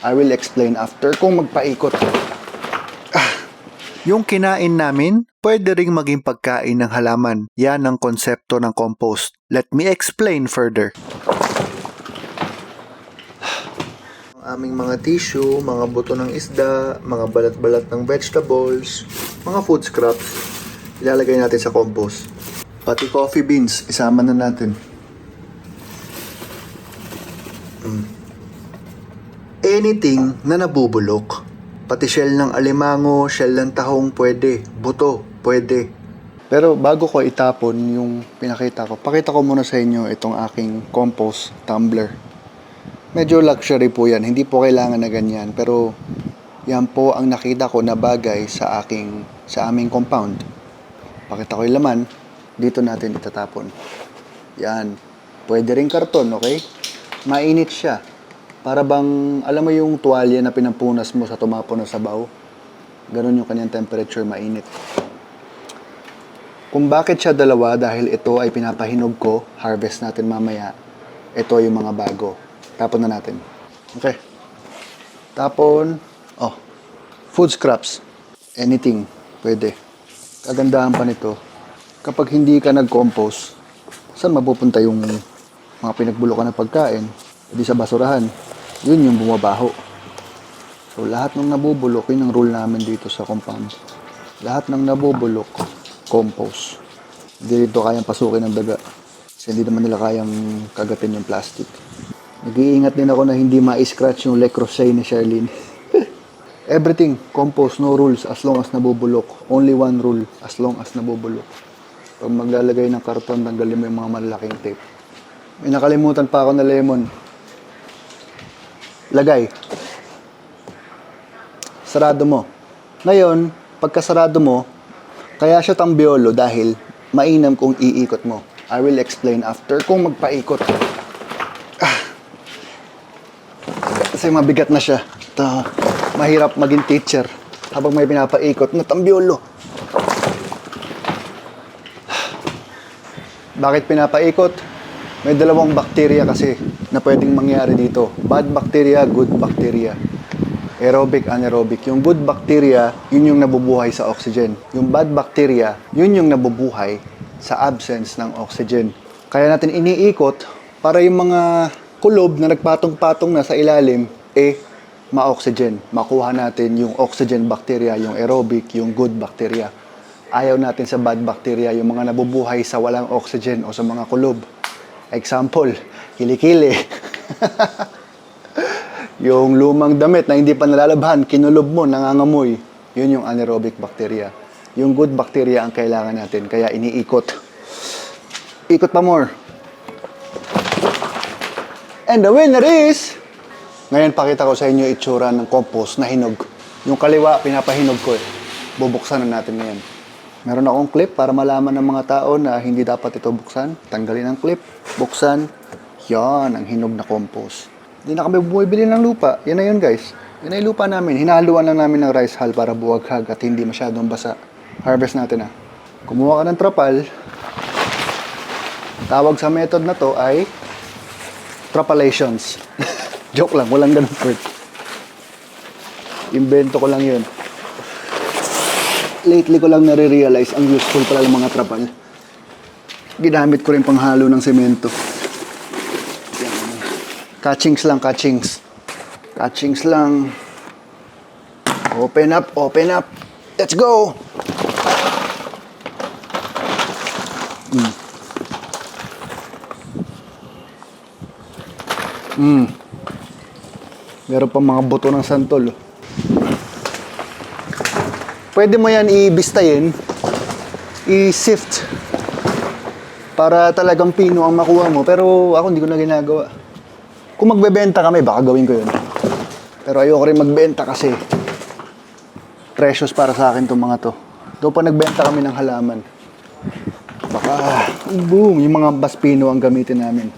I will explain after kung magpaikot. Yung kinain namin, pwede ring maging pagkain ng halaman. Yan ang konsepto ng compost. Let me explain further. Ang aming mga tissue, mga buto ng isda, mga balat-balat ng vegetables, mga food scraps, ilalagay natin sa compost. Pati coffee beans, isama na natin. Anything na nabubulok, pati shell ng alimango, shell ng tahong pwede, buto pwede. Pero bago ko itapon yung pinakita ko, pakita ko muna sa inyo itong aking compost tumbler. Medyo luxury po yan, hindi po kailangan na ganyan, pero yan po ang nakita ko na bagay sa aking sa aming compound. Pakita ko yung laman, dito natin itatapon. Yan. Pwede rin karton, okay? Mainit siya. Para bang, alam mo yung tuwalya na pinampunas mo sa tumapon ng sabaw? Ganon yung kanyang temperature, mainit. Kung bakit siya dalawa, dahil ito ay pinapahinog ko, harvest natin mamaya, ito yung mga bago. Tapon na natin. Okay. Tapon, oh, food scraps. Anything, pwede. Kagandahan pa nito, kapag hindi ka nag-compost, saan mapupunta yung mga pinagbulukan na pagkain? Hindi sa basurahan. Yun yung bumabaho. So, lahat ng nabubulok, yun ang rule namin dito sa compound. Lahat ng nabubulok, compost. Hindi dito kayang pasukin ng daga. Kasi hindi naman nila kayang kagatin yung plastic. Nag-iingat din ako na hindi ma-scratch yung Le Creuset ni Charlene. Everything, compost, no rules as long as nabubulok. Only one rule, as long as nabubulok. Pag maglalagay ng karton, tanggalin mo yung mga malalaking tape. May nakalimutan pa ako na lemon. Lagay. Sarado mo. Ngayon, pagkasarado mo, kaya siya tambiolo dahil mainam kung iikot mo. I will explain after kung magpaikot. Ah. Kasi mabigat na siya. Ito, mahirap maging teacher habang may pinapaikot na tambiolo. Bakit pinapaikot? May dalawang bakterya kasi na pwedeng mangyari dito. Bad bacteria, good bacteria. Aerobic, anaerobic. Yung good bacteria, yun yung nabubuhay sa oxygen. Yung bad bacteria, yun yung nabubuhay sa absence ng oxygen. Kaya natin iniikot para yung mga kulob na nagpatong-patong na sa ilalim, eh, ma-oxygen. Makuha natin yung oxygen bacteria, yung aerobic, yung good bacteria. Ayaw natin sa bad bacteria, yung mga nabubuhay sa walang oxygen o sa mga kulob. Example, kilikili. yung lumang damit na hindi pa nalalabhan, kinulob mo, nangangamoy. Yun yung anaerobic bacteria. Yung good bacteria ang kailangan natin, kaya iniikot. Ikot pa more. And the winner is... Ngayon, pakita ko sa inyo itsura ng compost na hinog. Yung kaliwa, pinapahinog ko eh. Bubuksan na natin ngayon. Meron akong clip para malaman ng mga tao na hindi dapat ito buksan. Tanggalin ang clip, buksan. Yan, ang hinog na compost. Hindi na kami bumibili ng lupa. Yan na yun, guys. Yan na yung lupa namin. Hinahaluan lang namin ng rice hull para buwaghag at hindi masyadong basa. Harvest natin ah. Kumuha ka ng trapal. Tawag sa method na to ay trapalations. Joke lang, walang ganun word. Invento ko lang yun. Lately ko lang nare-realize ang useful pala ng mga trapal. Ginamit ko rin panghalo ng semento. Catchings lang, catchings. Catchings lang. Open up, open up. Let's go! Mm. Mm. Meron pa mga buto ng santol. Pwede mo yan i-bistayin, i-sift, para talagang pino ang makuha mo. Pero ako hindi ko na ginagawa. Kung magbebenta kami, baka gawin ko yun. Pero ayoko rin magbenta kasi precious para sa akin itong mga to. Doon pa nagbenta kami ng halaman. Baka, boom, yung mga baspino ang gamitin namin.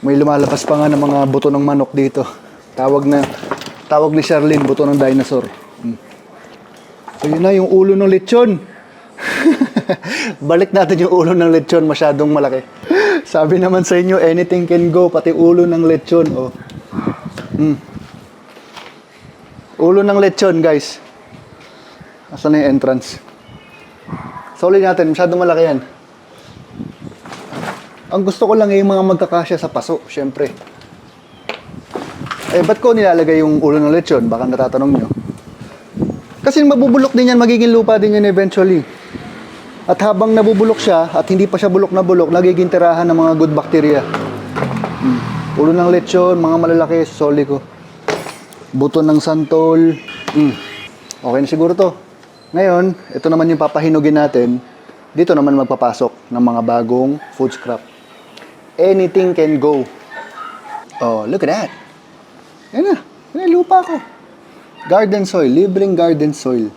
May lumalabas pa nga ng mga buto ng manok dito. Tawag na, tawag ni Charlene, buto ng dinosaur. Hmm. So yun na, yung ulo ng lechon. Balik natin yung ulo ng lechon, masyadong malaki. Sabi naman sa inyo, anything can go, pati ulo ng lechon. Oh. Hmm. Ulo ng lechon, guys. Asan na yung entrance? Solid natin, masyadong malaki yan. Ang gusto ko lang ay yung mga magkakasya sa paso, syempre. Eh, ba't ko nilalagay yung ulo ng lechon? Baka natatanong nyo. Kasi mabubulok din yan, magiging lupa din yan eventually. At habang nabubulok siya, at hindi pa siya bulok na bulok, nagiging tirahan ng mga good bacteria. Hmm. Ulo ng lechon, mga malalaki, soli ko. Buto ng santol. Hmm. Okay na siguro to. Ngayon, ito naman yung papahinugin natin. Dito naman magpapasok ng mga bagong food scrap. Anything can go. Oh, look at that. Yan na. Yan na, lupa ko. Garden soil. Libreng garden soil.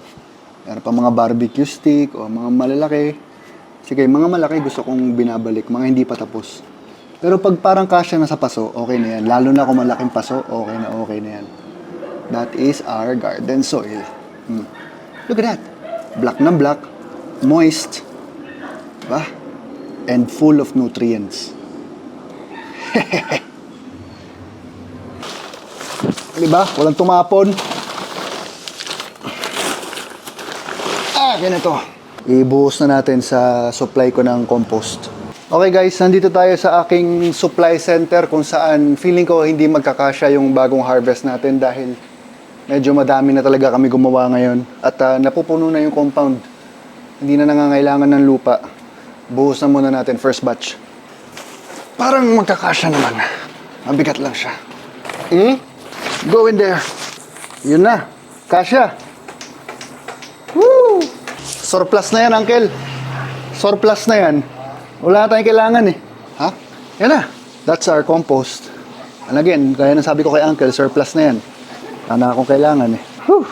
Meron pa mga barbecue stick o mga malalaki. Sige, mga malaki gusto kong binabalik. Mga hindi pa tapos. Pero pag parang kasya na sa paso, okay na yan. Lalo na kung malaking paso, okay na okay na yan. That is our garden soil. Hmm. Look at that. Black na black. Moist. Diba? And full of nutrients. diba? Walang tumapon. Ganito. Ibuhos na natin sa supply ko ng compost. Okay guys, nandito tayo sa aking supply center kung saan feeling ko hindi magkakasya yung bagong harvest natin dahil medyo madami na talaga kami gumawa ngayon at ah, napupuno na yung compound. Hindi na nangangailangan ng lupa. Buhos na muna natin first batch. Parang magkakasya naman. Mabigat lang siya. Hmm? Go in there. Yun na. Kasya. Woo! Surplus na yan, Uncle. Surplus na yan. Wala na tayong kailangan eh. Ha? Yan na. That's our compost. And again, kaya nasabi ko kay Uncle, surplus na yan. Wala na akong kailangan eh. Whew.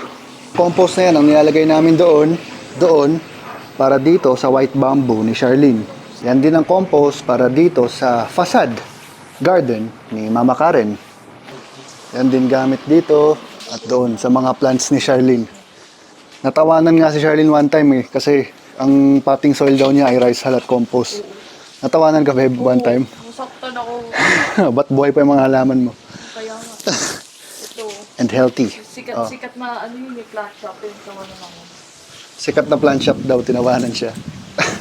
Compost na yan ang nilalagay namin doon, doon, para dito sa white bamboo ni Charlene. Yan din ang compost para dito sa facade garden ni Mama Karen. Yan din gamit dito at doon sa mga plants ni Charlene. Natawanan nga si Charlene one time eh, kasi ang potting soil daw niya ay rice hull at compost. Natawanan ka, babe, one time? Masaktan ako. Ba't buhay pa yung mga halaman mo? Kaya nga. Ito. And healthy. Sikat, Oh. sikat na ano yun, may flash shop yun sa ano ako. Sikat na plant shop daw, tinawanan siya.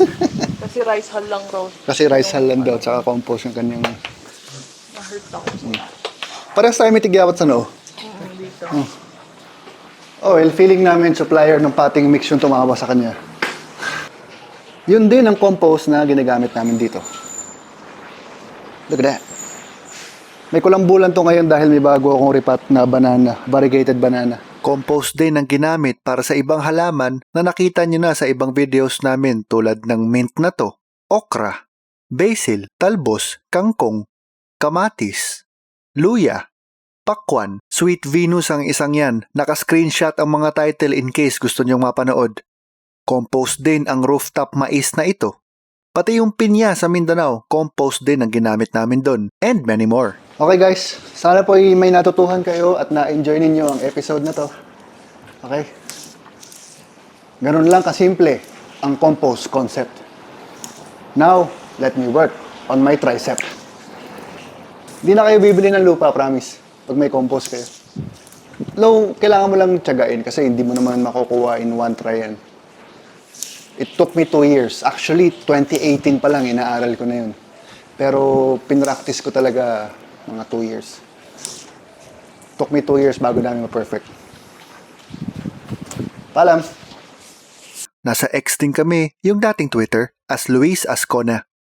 Kasi rice hull lang raw. Kasi rice hull lang daw, tsaka compost yung kanyang... Na-hurt ako sa Parehas tayo may tigyawat sa noo. mm, dito. Oh, well, feeling namin supplier ng potting mix yung tumawa sa kanya. Yun din ang compost na ginagamit namin dito. Look at that. May kulambulan to ngayon dahil may bago akong ripat na banana, variegated banana. Compost din ang ginamit para sa ibang halaman na nakita nyo na sa ibang videos namin tulad ng mint na to, okra, basil, talbos, kangkong, kamatis, luya, pakwan, sweet Venus ang isang yan. Naka-screenshot ang mga title in case gusto nyong mapanood. Compost din ang rooftop mais na ito. Pati yung pinya sa Mindanao, compost din ang ginamit namin doon. And many more. Okay guys, sana po ay may natutuhan kayo at na-enjoy ninyo ang episode na to. Okay? Ganun lang kasimple ang compost concept. Now, let me work on my tricep. Hindi na kayo bibili ng lupa, promise. Pag may compost kayo. Low, kailangan mo lang tiyagain kasi hindi mo naman makukuha in one try yan. It took me two years. Actually, 2018 pa lang, inaaral ko na yun. Pero pinractice ko talaga mga two years. Took me two years bago namin ma-perfect. Paalam! Nasa X din kami, yung dating Twitter, as Luis Ascona.